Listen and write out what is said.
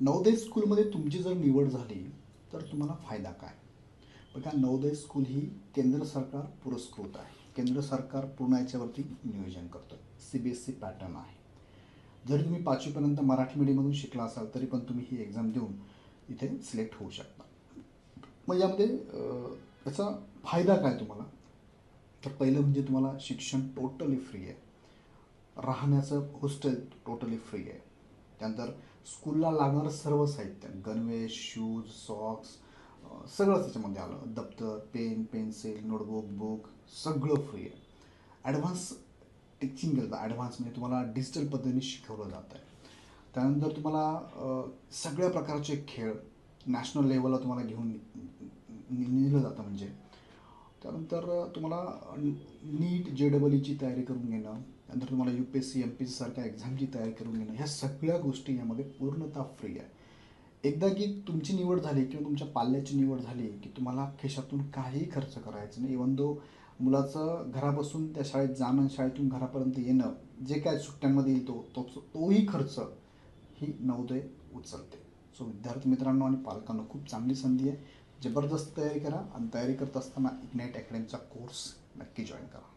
नवोदय स्कूलमध्ये तुमची जर निवड झाली तर तुम्हाला फायदा काय? बघा नवोदय स्कूल ही केंद्र सरकार पुरस्कृत आहे. केंद्र सरकार पूर्ण याच्यावरती नियोजन करतं. C B S C pattern आहे. जरी तुम्ही पाचवीपर्यंत मराठी मीडियममधून शिकला असाल तरी पण तुम्ही ही एक्झाम देऊन इथे सिलेक्ट होऊ शकता. मग यामध्ये याचा फायदा काय तुम्हाला? तर पहिलं म्हणजे तुम्हाला शिक्षण टोटली फ्री आहे. राहण्याचं हॉस्टेल टोटली फ्री आहे. त्यानंतर स्कूलला लागणारं सर्व साहित्य गणवेश शूज सॉक्स सगळं त्याच्यामध्ये आलं. दप्तर पेन पेन्सिल नोटबुक बुक सगळं फ्री आहे. ॲडव्हान्स टीचिंग केलं जातं. ॲडव्हान्स म्हणजे तुम्हाला डिजिटल पद्धतीने शिकवलं जातं आहे. त्यानंतर तुम्हाला सगळ्या प्रकारचे खेळ नॅशनल लेवलला तुम्हाला घेऊन नेलं जातं म्हणजे. त्यानंतर तुम्हाला नीट जे डबल ईची तयारी करून घेणं नंतर तुम्हाला U P S C M P S सारख्या एक्झामची तयारी करून घेणं ह्या सगळ्या गोष्टी यामध्ये पूर्णतः फ्री आहे. एकदा की तुमची निवड झाली किंवा तुमच्या पाल्याची निवड झाली की तुम्हाला खिशातून काहीही खर्च करायचं नाही. इवन दो मुलाचं घरापासून त्या शाळेत जाणं शाळेतून घरापर्यंत येणं जे काय सुट्ट्यांमध्ये येईल तो तो तोही खर्च ही नवोदय उचलते. सो विद्यार्थी मित्रांनो आणि पालकांना खूप चांगली संधी आहे. जबरदस्त तयारी करा आणि तयारी करत असताना इग्नाईट अकॅडमीचा कोर्स नक्की जॉईन करा.